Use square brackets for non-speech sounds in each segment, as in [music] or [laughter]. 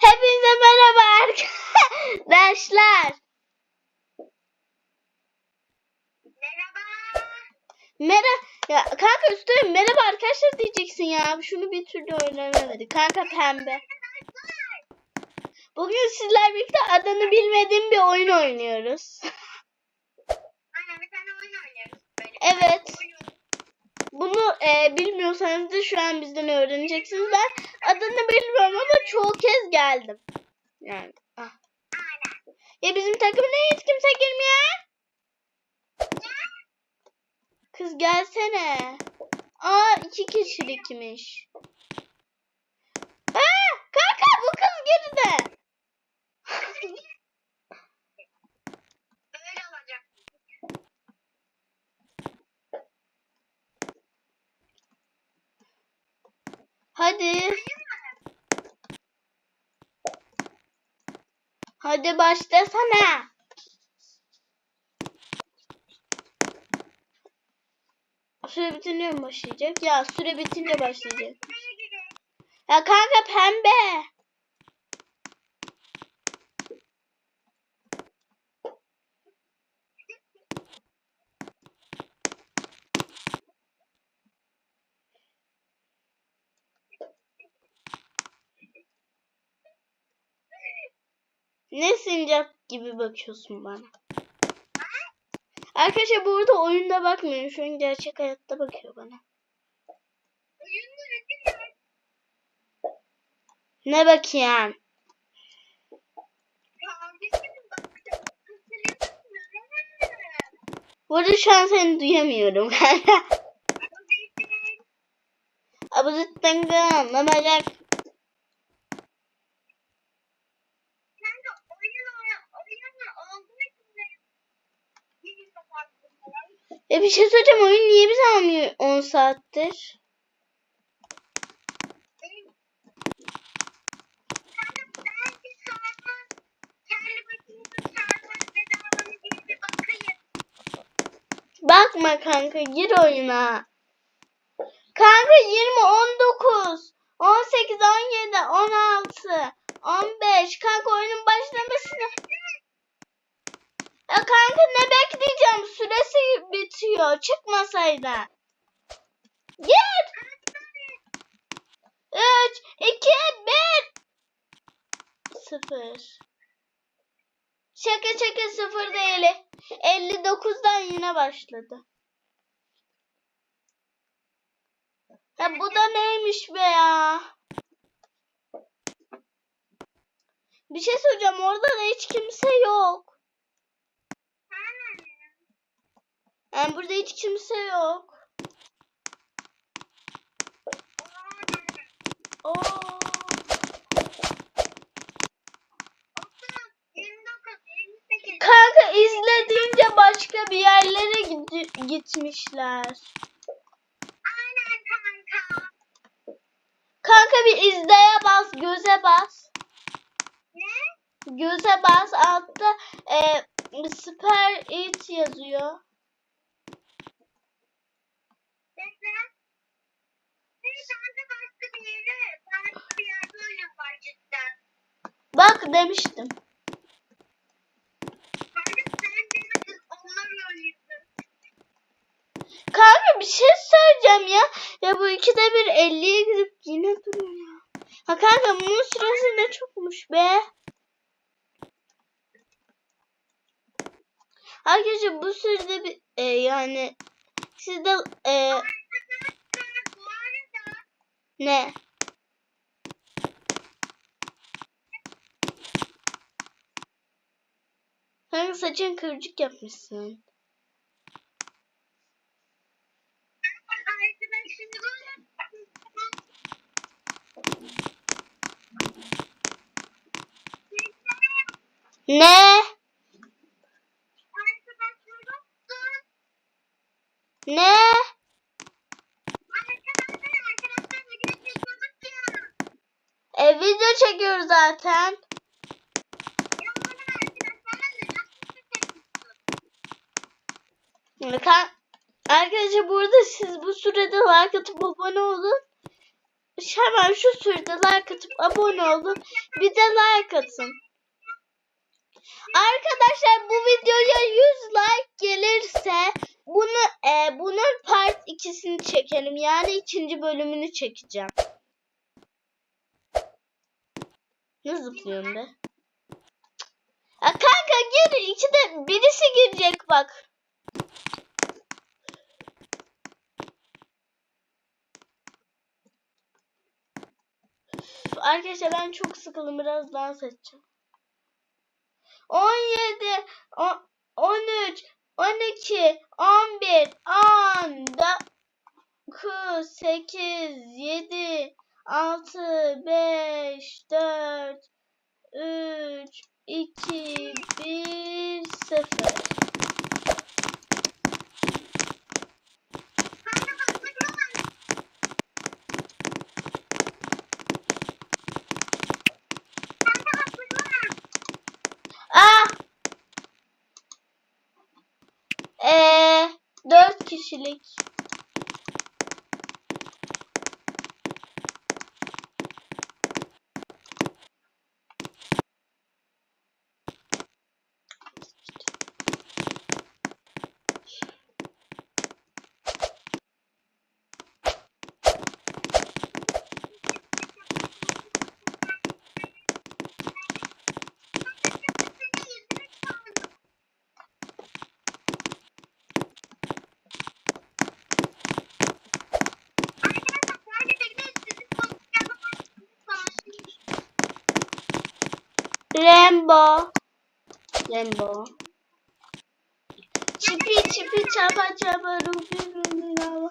Hepinize merhaba arkadaşlar. Merhaba. Merhaba. Ya kanka üstüne merhaba arkadaşlar diyeceksin ya. Şunu bir türlü öğrenemedik. Kanka pembe. Bugün sizler birlikte adını bilmediğim bir oyun oynuyoruz. Aynen bir tane oyun oynuyoruz böyle. Evet. Oyun. Bunu e, bilmiyorsanız da şu an bizden öğreneceksiniz. Ben adını bilmiyorum ama çoğu kez geldim. Yani. ah. Ya bizim takımda hiç kimse girmiyor. Kız gelsene. Aa iki kişilikmiş. Aa, kanka bu kız geride. [laughs] Böyle olacak. Hadi. Hadi başlasana. Süre bitince mi başlayacak? Ya süre bitince başlayacak. Ya kanka pembe. Ne sincap gibi bakıyorsun bana. Arkadaşlar burada oyunda bakmıyor. Şu an gerçek hayatta bakıyor bana. Ne bakayım? Kardeşim bak. Burada şu an seni duyamıyorum kanka. Abuzitten gım. Mamacak. Kanka oyun oyun oyun olduğu için de yeni kapattım. E bir şey söyleyeceğim. Oyun niye bize almıyor 10 saattir? Bakma kanka. Gir oyuna. Kanka 20, 19, 18, 17, 16, 15. Kanka oyunun başlamasını... Ya kanka ne bekleyeceğim? Süresi bitiyor. Çıkmasaydı. Git. 3, 2, 1. 0. Şaka şaka 0 değil. 59'dan yine başladı. Ya bu da neymiş be ya? Bir şey söyleyeceğim. Orada da hiç kimse yok. Yani burada hiç kimse yok. Oo. Kanka izlediğince başka bir yerlere gidi- gitmişler. Aynen kanka. Kanka bir izleye bas, göze bas. Ne? Göze bas. Altta e, Super It yazıyor. Bekle. Bir tane başka bir yere, başka bir yerde oyun var cidden. Bak demiştim. Kanka bir şey söyleyeceğim ya. Ya bu ikide bir 50'ye gidip yine duruyor ya. Ha kanka bunun süresi ne çokmuş be. Arkadaşlar bu sürede bir e, yani sizde e, ne? Kanka saçın kıvırcık yapmışsın. Ne? Ne? E video çekiyoruz zaten. Ya bana arkadaşlarla nasıl çekiyorsun? Kan Arkadaşlar burada siz bu sürede like atıp abone olun. hemen şu sürede like atıp abone olun. Bir de like atın. Arkadaşlar bu videoya 100 like gelirse bunu e, bunun part 2'sini çekelim. Yani ikinci bölümünü çekeceğim. Ne zıplıyorsun be? Ya kanka gir. İçinde birisi girecek bak. Arkadaşlar ben çok sıkıldım. Biraz dans edeceğim. 17, o- 13, 12, 11, 10, 9, 8, 7, 6, 5, 4, 3, 2, 1, 0. Kanka hazırlan. Kanka hazırlan. Ah! 4 kişilik. Rainbow. Çipi çipi çapa çapa rubi rubi lava.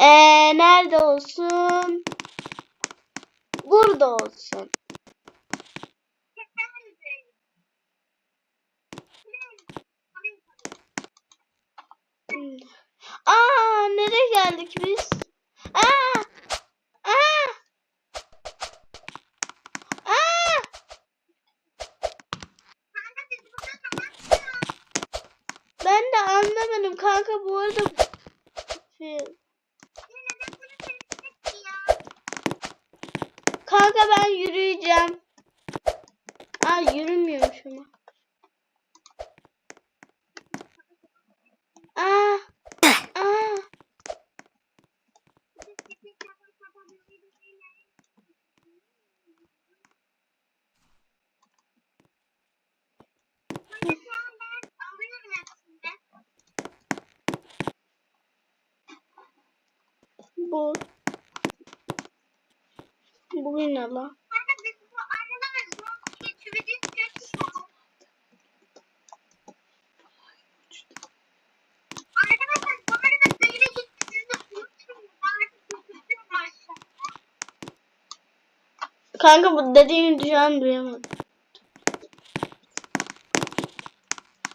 Eee nerede olsun? Burada olsun. Aa nereye geldik biz? Aa! Aa! Aa! Ben de anlamadım kanka bu arada. Kanka ben yürüyeceğim. Aa yürümüyormuş ama. Aa! Aa! Bu. Bu ne lan? Arkadaşlar bu arada böyle gittiğinizde unutmayın. Artık bütün başladı. Kanka bu dediğini şu an duyamadım.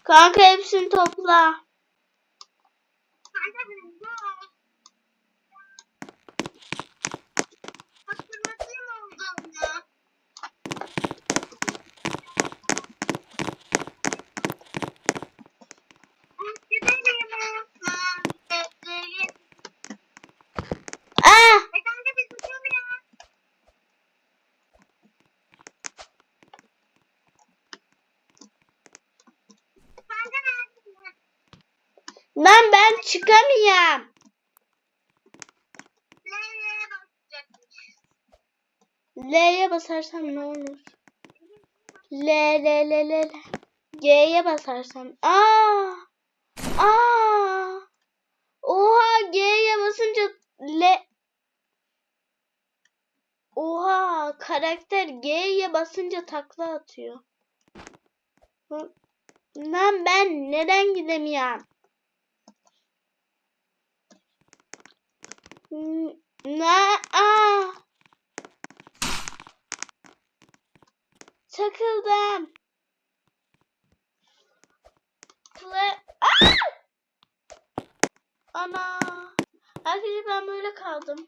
Kanka hepsini topla. Kanka hızlı ol. Hatırlatayım olduğunu. Gidelim olsun. Bekleyin. Aa! E kanka biz uçamıyoruz. Kanka neredesin? Lan ben çıkamıyorum. L'ye basarsam ne olur? L L L L L. G'ye basarsam. Aa! Aa! Oha G'ye basınca L Oha karakter G'ye basınca takla atıyor. Lan ben neden gidemiyorum? Ne? Aa! Takıldım. Kle Aa! Ana. Arkadaşlar ben böyle kaldım.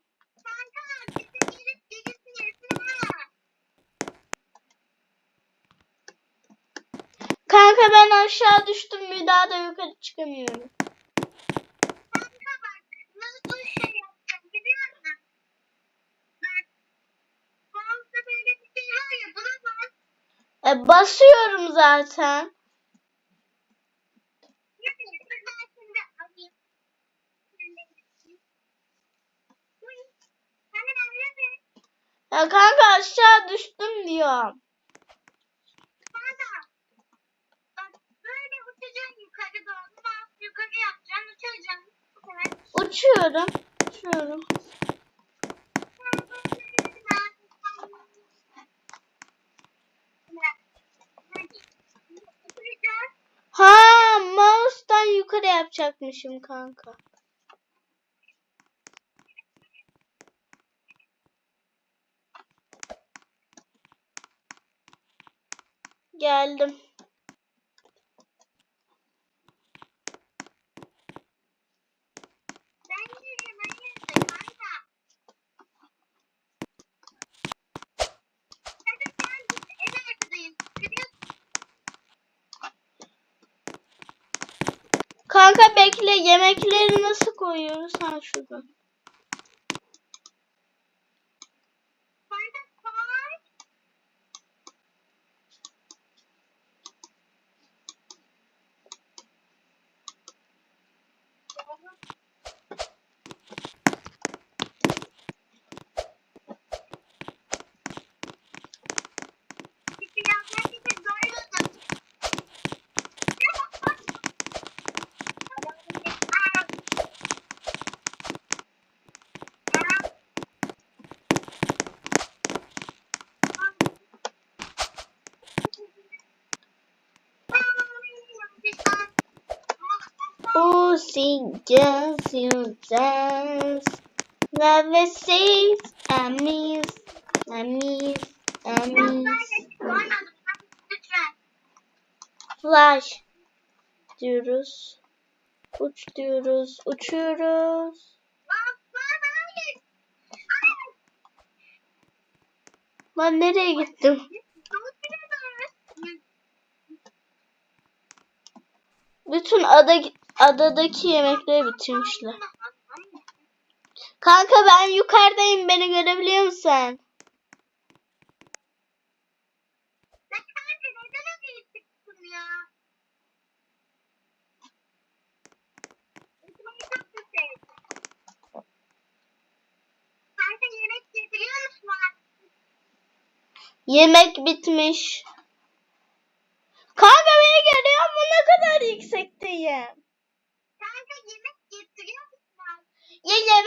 Kanka ben aşağı düştüm bir daha da yukarı çıkamıyorum. E, basıyorum zaten. Ya kanka aşağı düştüm uçacaksın yukarı yukarı. Uçuyorum. Uçuyorum. Ha mouse'dan yukarı yapacakmışım kanka. Geldim. Kanka bekle yemekleri nasıl koyuyoruz? Ha şurada. Says I miss. Lütfen. Flash diyoruz. Uç diyoruz. Uçuyoruz. Ben nereye gittim? Bütün ada adadaki yemekleri bitirmişler. Kanka ben yukarıdayım. Beni görebiliyor musun? Yemek bitmiş. Kanka beni görüyor mu? Ne kadar yüksekteyim. Kanka yemek getiriyor musun bana? Ya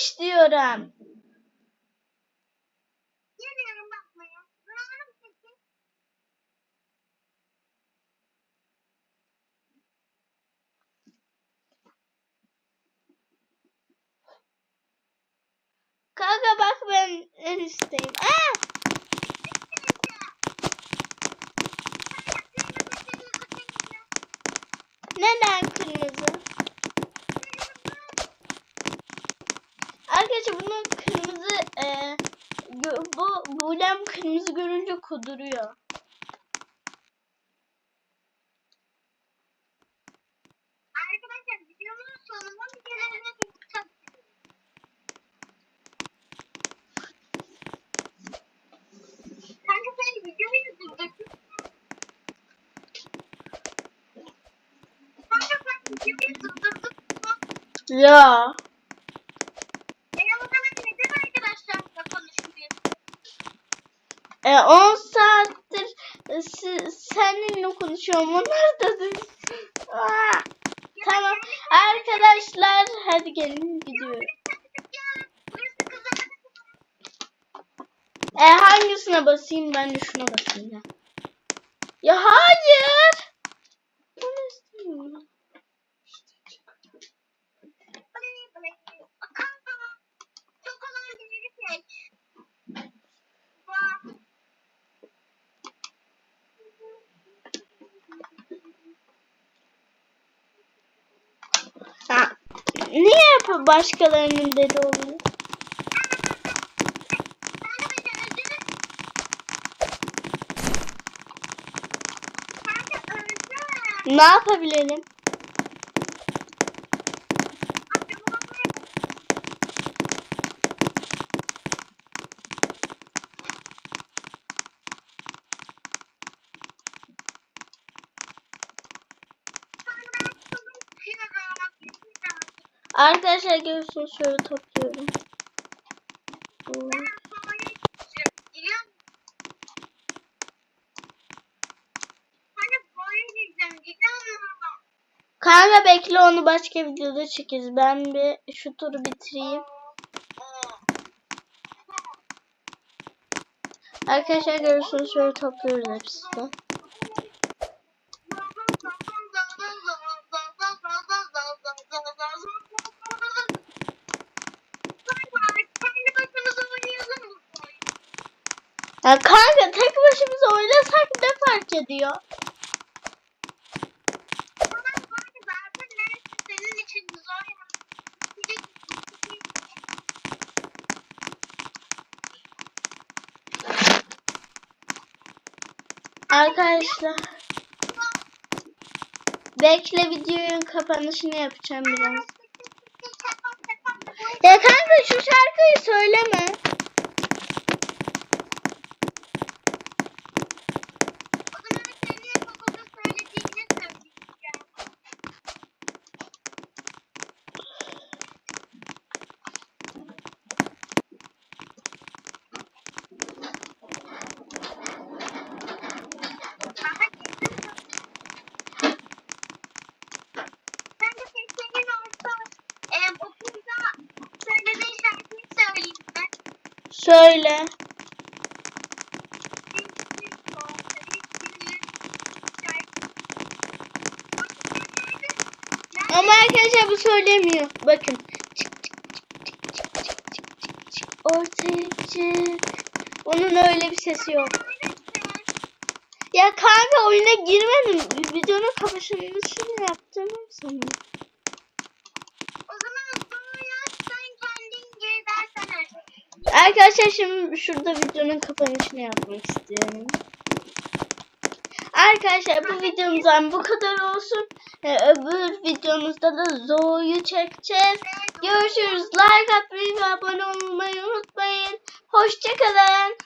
bitmiş diyorum. Kanka bak ben en üstteyim. Aa! Neden kırmızı? Arkadaşlar bunun kırmızı e, gö- bu bulem kırmızı görünce kuduruyor. Arkadaşlar videonun sonunda bir kere. Kanka sen videoyu durdurdun. Kanka sen videoyu durdurdun. Ya. E o zaman neden arkadaşlarla konuşmuyorsun? E 10 saattir e, si- seninle konuşuyorum. Onlar da! Tamam arkadaşlar hadi gelin gidiyoruz. E hangisine basayım ben de şuna basayım ya. Ya hayır. Bunu istemiyorum. Ha, hep başkalarının dedi oluyor? Ne yapabilirim? Arkadaşlar görüyorsunuz şöyle topluyorum. Bu- Ben Zoe'ye gideceğim. Biliyor musun? Hani Zoe'ye gideceğim. Gidiyor musun? Kanka bekle onu başka videoda çekeriz. Ben bir şu turu bitireyim. Arkadaşlar görüyorsunuz şöyle topluyoruz hepsini. Ya kanka tek başımıza oynasak ne fark ediyor? Arkadaşlar bekle videonun kapanışını yapacağım biraz. Ya kanka şu şarkıyı söyleme. Söyle. Ama arkadaşlar bu söylemiyor. Bakın. Ortaya çık. Onun öyle bir sesi yok. Ya kanka oyuna girmedim. Videonun kapanışını yaptım sanırım. Arkadaşlar şimdi şurada videonun kapanışını yapmak istiyorum. Arkadaşlar bu videomuzdan bu kadar olsun. Ee, öbür videomuzda da Zoe'yu çekeceğiz. Görüşürüz. Like atmayı ve abone olmayı unutmayın. Hoşçakalın.